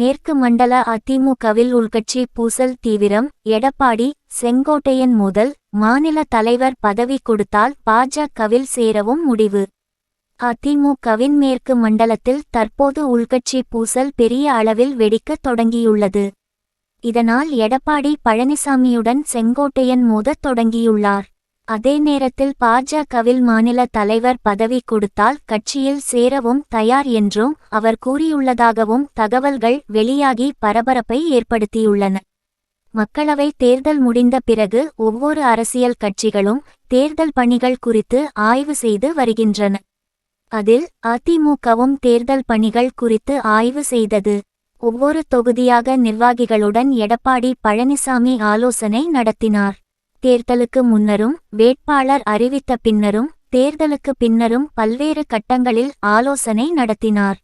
மேற்கு மண்டல அதிமுகவில் உள்கட்சி பூசல் தீவிரம் எடப்பாடி செங்கோட்டையன் முதல் மாநில தலைவர் பதவி கொடுத்தால் பாஜகவில் சேரவும் முடிவு. அதிமுகவின் மேற்கு மண்டலத்தில் தற்போது உள்கட்சி பூசல் பெரிய அளவில் வெடிக்கத் தொடங்கியுள்ளது. இதனால் எடப்பாடி பழனிசாமியுடன் செங்கோட்டையன் மோதத் தொடங்கியுள்ளார். அதே நேரத்தில் பாஜகவில் மாநில தலைவர் பதவி கொடுத்தால் கட்சியில் சேரவும் தயார் என்றும் அவர் கூறியுள்ளதாகவும் தகவல்கள் வெளியாகி பரபரப்பை ஏற்படுத்தியுள்ளன. மக்களவை தேர்தல் முடிந்த பிறகு ஒவ்வொரு அரசியல் கட்சிகளும் தேர்தல் பணிகள் குறித்து ஆய்வு செய்து வருகின்றன. அதில் அதிமுகவும் தேர்தல் பணிகள் குறித்து ஆய்வு செய்தது. ஒவ்வொரு தொகுதியாக நிர்வாகிகளுடன் எடப்பாடி பழனிசாமி ஆலோசனை நடத்தினார். தேர்தலுக்கு முன்னரும் வேட்பாளர் அறிவித்த பின்னரும் தேர்தலுக்கு பின்னரும் பல்வேறு கட்டங்களில் ஆலோசனை நடத்தினார்.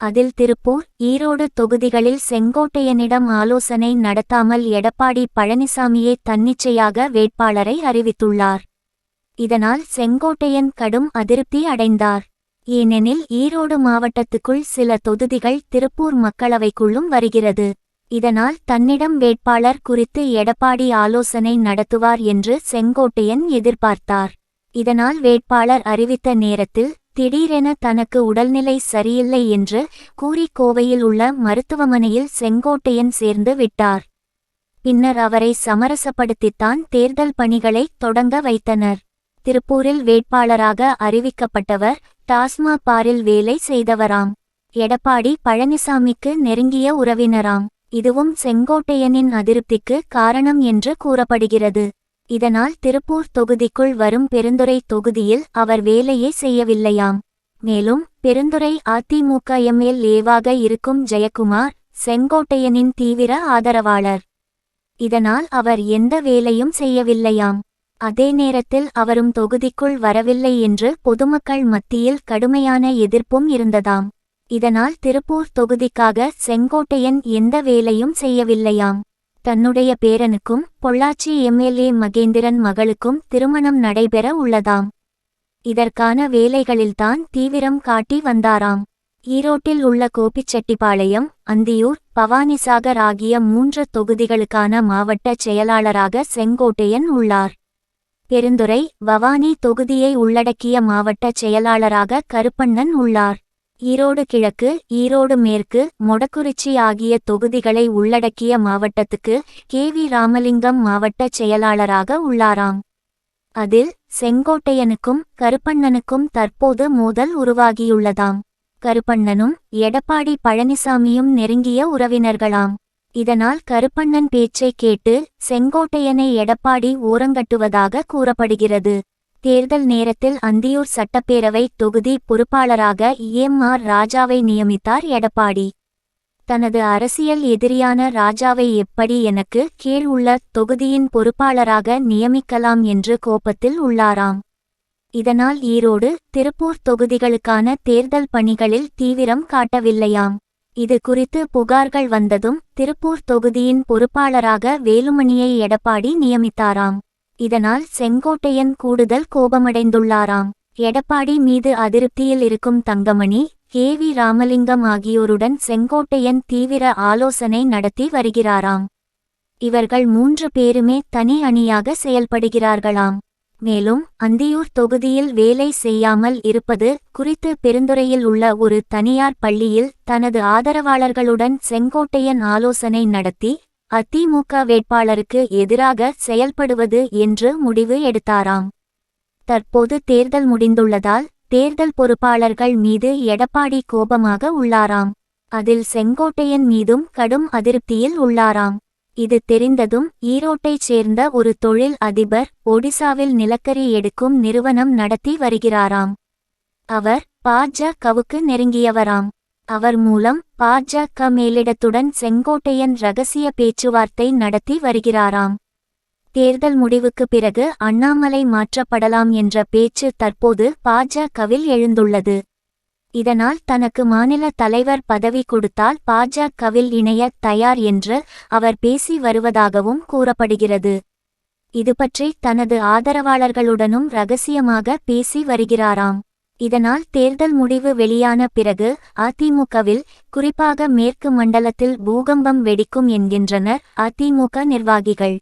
அதில் திருப்பூர் ஈரோடு தொகுதிகளில் செங்கோட்டையனிடம் ஆலோசனை நடத்தாமல் எடப்பாடி பழனிசாமியே தன்னிச்சையாக வேட்பாளரை அறிவித்துள்ளார். இதனால் செங்கோட்டையன் கடும் அதிருப்தி அடைந்தார். ஏனெனில் ஈரோடு மாவட்டத்துக்குள் சில தொகுதிகள் திருப்பூர் மக்களவைக்குள்ளும் வருகிறது. இதனால் தன்னிடம் வேட்பாளர் குறித்து எடப்பாடி ஆலோசனை நடத்துவார் என்று செங்கோட்டையன் எதிர்பார்த்தார். இதனால் வேட்பாளர் அறிவித்த நேரத்தில் திடீரென தனக்கு உடல்நிலை சரியில்லை என்று கூறி கோவையில் உள்ள மருத்துவமனையில் செங்கோட்டையன் சேர்ந்து விட்டார். பின்னர் அவரை சமரசப்படுத்தித்தான் தேர்தல் பணிகளை தொடங்க வைத்தனர். திருப்பூரில் வேட்பாளராக அறிவிக்கப்பட்டவர் டாஸ்மாக் பாரில் வேலை செய்தவராம். எடப்பாடி பழனிசாமிக்கு நெருங்கிய உறவினராம். இதுவும் செங்கோட்டையனின் அதிருப்திக்கு காரணம் என்று கூறப்படுகிறது. இதனால் திருப்பூர் தொகுதிக்குள் வரும் பெருந்துறை தொகுதியில் அவர் வேலையே செய்யவில்லையாம். மேலும் பெருந்துறை அதிமுக எம்எல்ஏவாக இருக்கும் ஜெயக்குமார் செங்கோட்டையனின் தீவிர ஆதரவாளர். இதனால் அவர் எந்த வேலையும் செய்யவில்லையாம். அதே நேரத்தில் அவரும் தொகுதிக்குள் வரவில்லை என்று பொதுமக்கள் மத்தியில் கடுமையான எதிர்ப்பும் இருந்ததாம். இதனால் திருப்பூர் தொகுதிக்காக செங்கோட்டையன் எந்த வேலையும் செய்யவில்லையாம். தன்னுடைய பேரனுக்கும் பொள்ளாச்சி எம்எல்ஏ மகேந்திரன் மகளுக்கும் திருமணம் நடைபெற உள்ளதாம். இதற்கான வேலைகளில்தான் தீவிரம் காட்டி வந்தாராம். ஈரோட்டில் உள்ள கோபிச்செட்டிப்பாளையம் அந்தியூர் பவானிசாகர் ஆகிய மூன்று தொகுதிகளுக்கான மாவட்ட செயலாளராக செங்கோட்டையன் உள்ளார். பெருந்துறை பவானி தொகுதியை உள்ளடக்கிய மாவட்ட செயலாளராக கருப்பண்ணன் உள்ளார். ஈரோடு கிழக்கு ஈரோடு மேற்கு மொடக்குறிச்சி ஆகிய தொகுதிகளை உள்ளடக்கிய மாவட்டத்துக்கு கே வி ராமலிங்கம் மாவட்ட செயலாளராக உள்ளாராம். அதில் செங்கோட்டையனுக்கும் கருப்பண்ணனுக்கும் தற்போது மோதல் உருவாகியுள்ளதாம். கருப்பண்ணனும் எடப்பாடி பழனிசாமியும் நெருங்கிய உறவினர்களாம். இதனால் கருப்பண்ணன் பேச்சை கேட்டு செங்கோட்டையனை எடப்பாடி ஓரங்கட்டுவதாக கூறப்படுகிறது. தேர்தல் நேரத்தில் அந்தியூர் சட்டப்பேரவை தொகுதி பொறுப்பாளராக எம் ஆர் ராஜாவை நியமித்தார் எடப்பாடி. தனது அரசியல் எதிரியான ராஜாவை எப்படி எனக்கு கீழ் உள்ள தொகுதியின் பொறுப்பாளராக நியமிக்கலாம் என்று கோபத்தில் உள்ளாராம். இதனால் ஈரோடு திருப்பூர் தொகுதிகளுக்கான தேர்தல் பணிகளில் தீவிரம் காட்டவில்லையாம். இது குறித்து புகார்கள் வந்ததும் திருப்பூர் தொகுதியின் பொறுப்பாளராக வேலுமணியை எடப்பாடி நியமித்தாராம். இதனால் செங்கோட்டையன் கூடுதல் கோபமடைந்துள்ளாராம். எடப்பாடி மீது அதிருப்தியில் இருக்கும் தங்கமணி கே வி ராமலிங்கம் ஆகியோருடன் செங்கோட்டையன் தீவிர ஆலோசனை நடத்தி வருகிறாராம். இவர்கள் மூன்று பேருமே தனி அணியாக செயல்படுகிறார்களாம். மேலும் அந்தியூர் தொகுதியில் வேலை செய்யாமல் இருப்பது குறித்து பெருந்துறையில் உள்ள ஒரு தனியார் பள்ளியில் தனது ஆதரவாளர்களுடன் செங்கோட்டையன் ஆலோசனை நடத்தி அதிமுக வேட்பாளருக்கு எதிராக செயல்படுவது என்று முடிவு எடுத்தாராம். தற்போது தேர்தல் முடிந்துள்ளதால் தேர்தல் பொறுப்பாளர்கள் மீது எடப்பாடி கோபமாக உள்ளாராம். அதில் செங்கோட்டையன் மீதும் கடும் அதிருப்தியில் உள்ளாராம். இது தெரிந்ததும் ஈரோட்டைச் சேர்ந்த ஒரு தொழில் அதிபர் ஒடிசாவில் நிலக்கரி எடுக்கும் நிறுவனம் நடத்தி வருகிறாராம். அவர் பாஜகவுக்கு நெருங்கியவராம். அவர் மூலம் பாஜக மேலிடத்துடன் செங்கோட்டையன் ரகசிய பேச்சுவார்த்தை நடத்தி வருகிறாராம். தேர்தல் முடிவுக்கு பிறகு அண்ணாமலை மாற்றப்படலாம் என்ற பேச்சு தற்போது பாஜகவில் எழுந்துள்ளது. இதனால் தனக்கு மாநில தலைவர் பதவி கொடுத்தால் பாஜகவில் இணைய தயார் என்று அவர் பேசி வருவதாகவும் கூறப்படுகிறது. இதுபற்றி தனது ஆதரவாளர்களுடனும் ரகசியமாக பேசி வருகிறாராம். இதனால் தேர்தல் முடிவு வெளியான பிறகு அதிமுகவில் குறிப்பாக மேற்கு மண்டலத்தில் பூகம்பம் வெடிக்கும் என்கின்றனர் அதிமுக நிர்வாகிகள்.